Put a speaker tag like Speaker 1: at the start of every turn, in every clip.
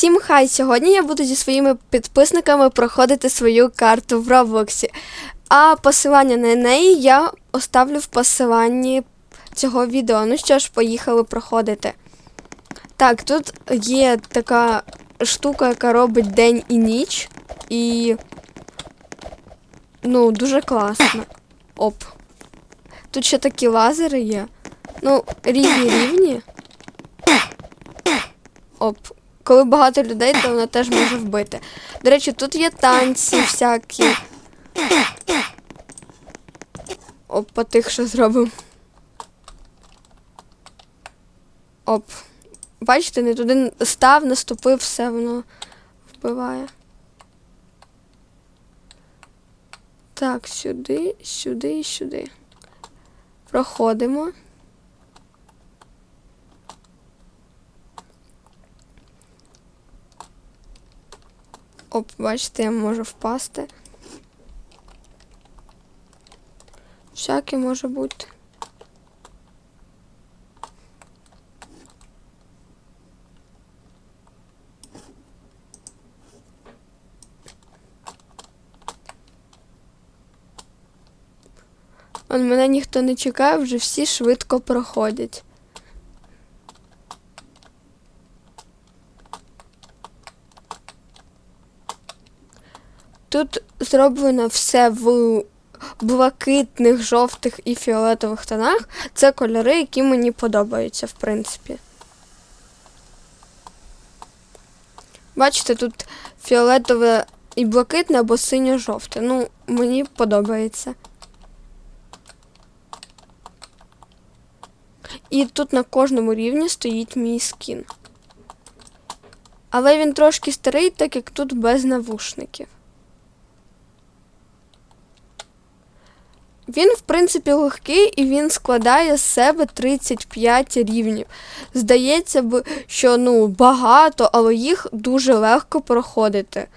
Speaker 1: Всім хай! Сьогодні я буду зі своїми підписниками проходити свою карту в Роблоксі. А посилання на неї я оставлю в посиланні цього відео. Ну що ж, поїхали проходити. Так, тут є така штука, яка робить день і ніч. І. Ну, дуже класно. Оп. Тут ще такі лазери є. Ну, різні рівні. Оп. Коли багато людей, то вона теж може вбити. До речі, тут є танці всякі. Оп, потихше зробимо. Оп. Бачите, не туди став, наступив, все воно вбиває. Так, сюди, сюди і сюди. Проходимо. Оп, бачите, я можу впасти. Всяке може бути. Он мене ніхто не чекає, вже всі швидко проходять. Тут зроблено все в блакитних, жовтих і фіолетових тонах. Це кольори, які мені подобаються, в принципі. Бачите, тут фіолетове і блакитне або синьо-жовте. Ну, мені подобається. І тут на кожному рівні стоїть мій скін. Але він трошки старий, так як тут без навушників. Він, в принципі, легкий і він складає з себе 35 рівнів. Здається б, що ну, багато, але їх дуже легко проходити.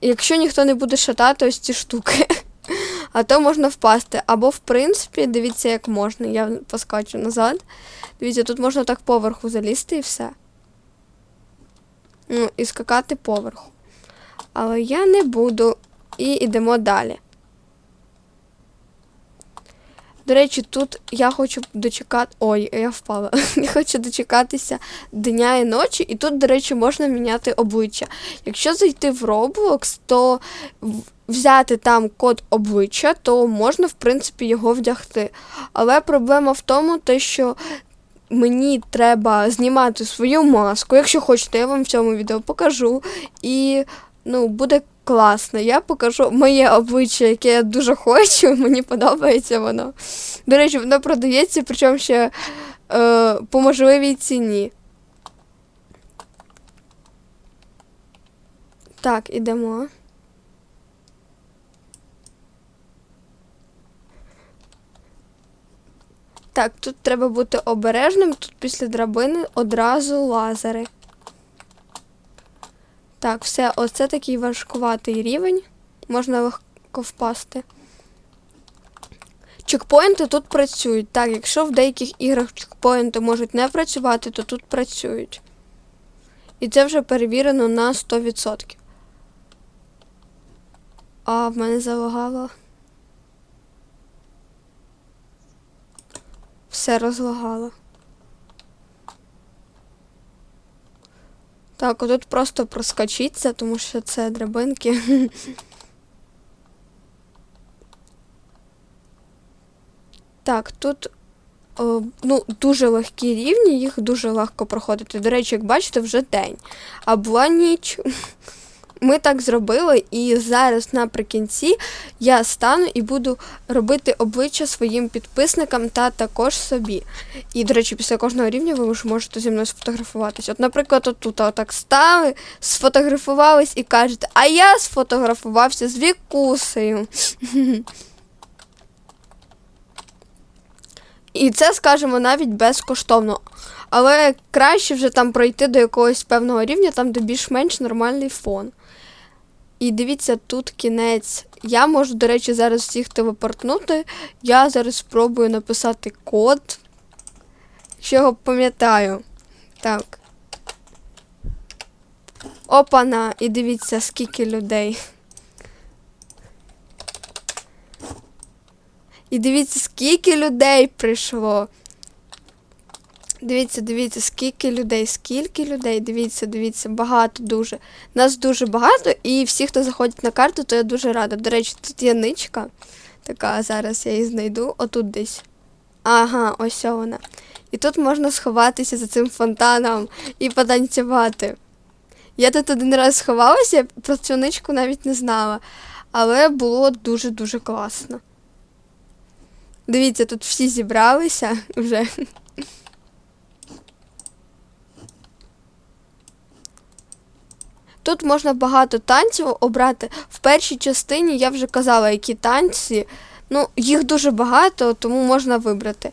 Speaker 1: Якщо ніхто не буде шатати ось ці штуки, а то можна впасти. Або, в принципі, дивіться, як можна. Я поскачу назад. Дивіться, тут можна так поверху залізти і все. Ну, і скакати поверху. Але я не буду. І йдемо далі. До речі, тут я хочу дочекати. Ой, я впала. Я хочу дочекатися дня і ночі, і тут, до речі, можна міняти обличчя. Якщо зайти в Roblox, то взяти там код обличчя, то можна, в принципі, його вдягти. Але проблема в тому, те, що мені треба знімати свою маску. Якщо хочете, я вам в цьому відео покажу. І ну, буде класно. Я покажу моє обличчя, яке я дуже хочу. Мені подобається воно. До речі, воно продається, причому ще е, по можливій ціні. Так, ідемо. Так, тут треба бути обережним. Тут після драбини одразу лазери. Так, все, оце такий важкуватий рівень. Можна легко впасти. Чекпоінти тут працюють. Так, якщо в деяких іграх чекпоінти можуть не працювати, то тут працюють. І це вже перевірено на 100%. А, в мене залагало. Все розлагало. Так, отут просто проскочиться, тому що це драбинки. Так, тут о, ну, дуже легкі рівні, їх дуже легко проходити. До речі, як бачите, вже день. А була ніч. Ми так зробили, і зараз наприкінці я стану і буду робити обличчя своїм підписникам та також собі. І, до речі, після кожного рівня ви ж можете зі мною сфотографуватись. От, наприклад, отут отак стали, сфотографувались і кажете, а я сфотографувався з Вікусею. І це скажемо навіть безкоштовно. Але краще вже там пройти до якогось певного рівня, там де більш-менш нормальний фон. І дивіться, тут кінець. Я можу, до речі, зараз всіх телепортнути. Я зараз спробую написати код. Якщо його пам'ятаю. Так. Опана, і дивіться, скільки людей. І дивіться, скільки людей прийшло. Дивіться, дивіться, скільки людей, скільки людей, дивіться, дивіться, багато дуже. Нас дуже багато, і всі, хто заходять на карту, то я дуже рада. До речі, тут є ничка. Така, зараз я її знайду. Отут десь. Ага, ось вона. І тут можна сховатися за цим фонтаном і потанцювати. Я тут один раз сховалася, я про цю ничку навіть не знала. Але було дуже-дуже класно. Дивіться, тут всі зібралися вже. Тут можна багато танців обрати. В першій частині я вже казала, які танці. Ну, їх дуже багато, тому можна вибрати.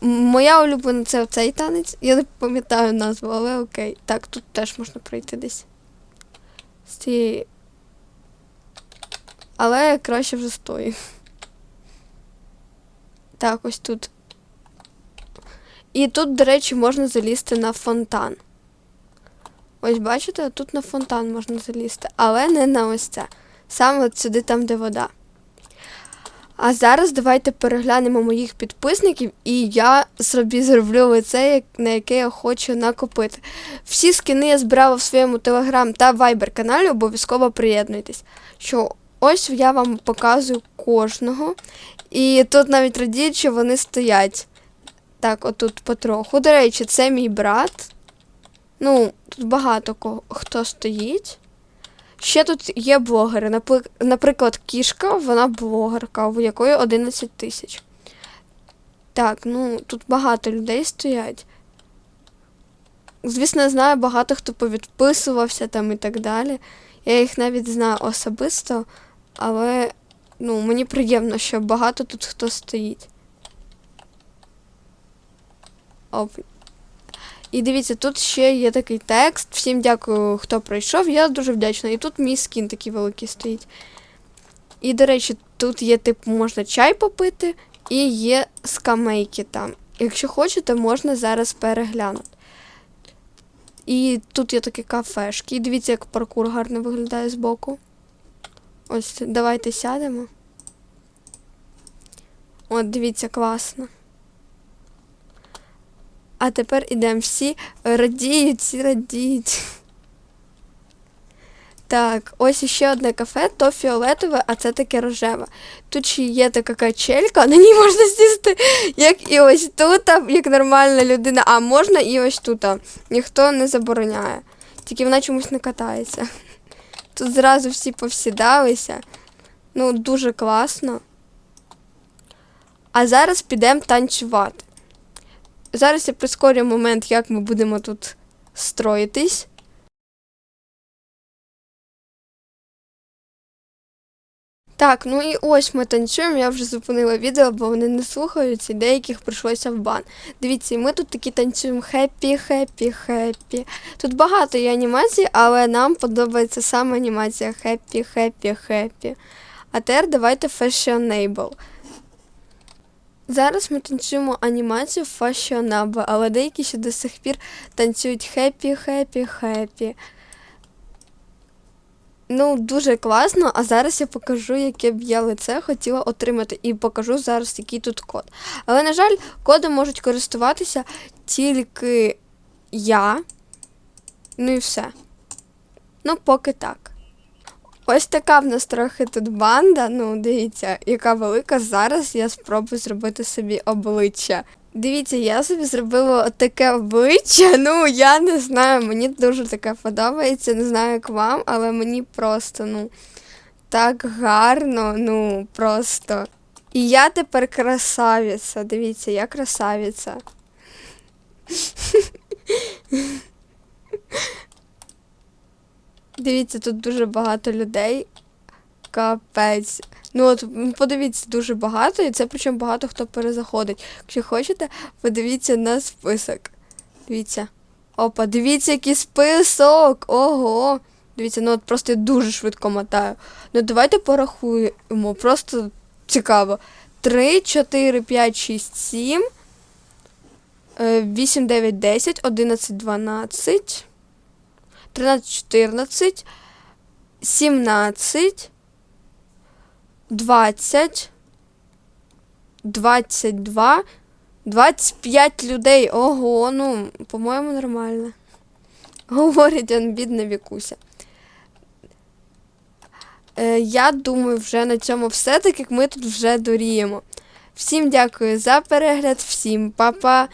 Speaker 1: Моя улюблена це цей танець. Я не пам'ятаю назву, але окей. Так, тут теж можна пройти десь. З цієї. Але краще вже стою. Так, ось тут. І тут, до речі, можна залізти на фонтан. Ось бачите, тут на фонтан можна залізти, але не на ось це. Саме от сюди, там, де вода. А зараз давайте переглянемо моїх підписників, і я собі зроблю лице, на яке я хочу накопити. Всі скини я збирала в своєму телеграм та вайбер каналі, обов'язково приєднуйтесь. Що ось я вам показую кожного. І тут навіть радіють, що вони стоять. Так, отут потроху. До речі, це мій брат. Ну, тут багато кого хто стоїть. Ще тут є блогери. Наприклад, кішка, вона блогерка, у якої 11 тисяч. Так, ну тут багато людей стоять. Звісно, знаю багато хто повідписувався там і так далі. Я їх навіть знаю особисто, але ну, мені приємно, що багато тут хто стоїть. Оп. І дивіться, тут ще є такий текст. Всім дякую, хто прийшов. Я дуже вдячна. І тут мій скін такий великий стоїть. І, до речі, тут є, типу, можна чай попити, і є скамейки там. Якщо хочете, можна зараз переглянути. І тут є такі кафешки. І дивіться, як паркур гарно виглядає збоку. Ось, давайте сядемо. От, дивіться, класно. А тепер ідемо всі радіють, всі радіють. Так, ось іще одне кафе, то фіолетове, а це таке рожеве. Тут ще є така качелька, на ній можна сісти, як і ось тут, як нормальна людина, а можна і ось тут. Ніхто не забороняє. Тільки вона чомусь не катається. Тут зразу всі повсідалися. Ну, дуже класно. А зараз підемо танцювати. Зараз я прискорю момент, як ми будемо тут строїтись. Так, ну і ось ми танцюємо. Я вже зупинила відео, бо вони не слухаються, і деяких прийшлося в бан. Дивіться, ми тут такі танцюємо хеппі, хеппі, хеппі. Тут багато є анімацій, але нам подобається саме анімація хеппі, хеппі, хеппі. А тепер давайте fashionable. Зараз ми танцюємо анімацію fashionable, але деякі ще до сих пір танцюють хеппі, хеппі, хеппі. Ну, дуже класно, а зараз я покажу, яке б я лице хотіла отримати, і покажу зараз, який тут код. Але, на жаль, кодом можуть користуватися тільки я. Ну і все. Ну, поки так. Ось така в нас трохи тут банда. Ну, дивіться, яка велика. Зараз я спробую зробити собі обличчя. Дивіться, я собі зробила таке обличчя. Ну, я не знаю, мені дуже таке подобається. Не знаю, як вам, але мені просто, ну, так гарно, ну, просто. І я тепер красавиця. Дивіться, я красавиця. Дивіться, тут дуже багато людей. Капець. Ну от подивіться, дуже багато, і це причому багато хто перезаходить. Якщо хочете, подивіться на список. Дивіться. Опа, дивіться, який список! Ого! Дивіться, ну от просто я дуже швидко мотаю. Ну давайте порахуємо. Просто цікаво. 3, 4, 5, 6, 7, 8, 9, 10, 11, 12. 13, 14, 17, 20, 22, 25 людей. Ого, ну, по-моєму, нормально. Говорить он, бідна Вікуся. Е, я думаю, вже на цьому все, так як ми тут вже доріємо. Всім дякую за перегляд, всім па-па.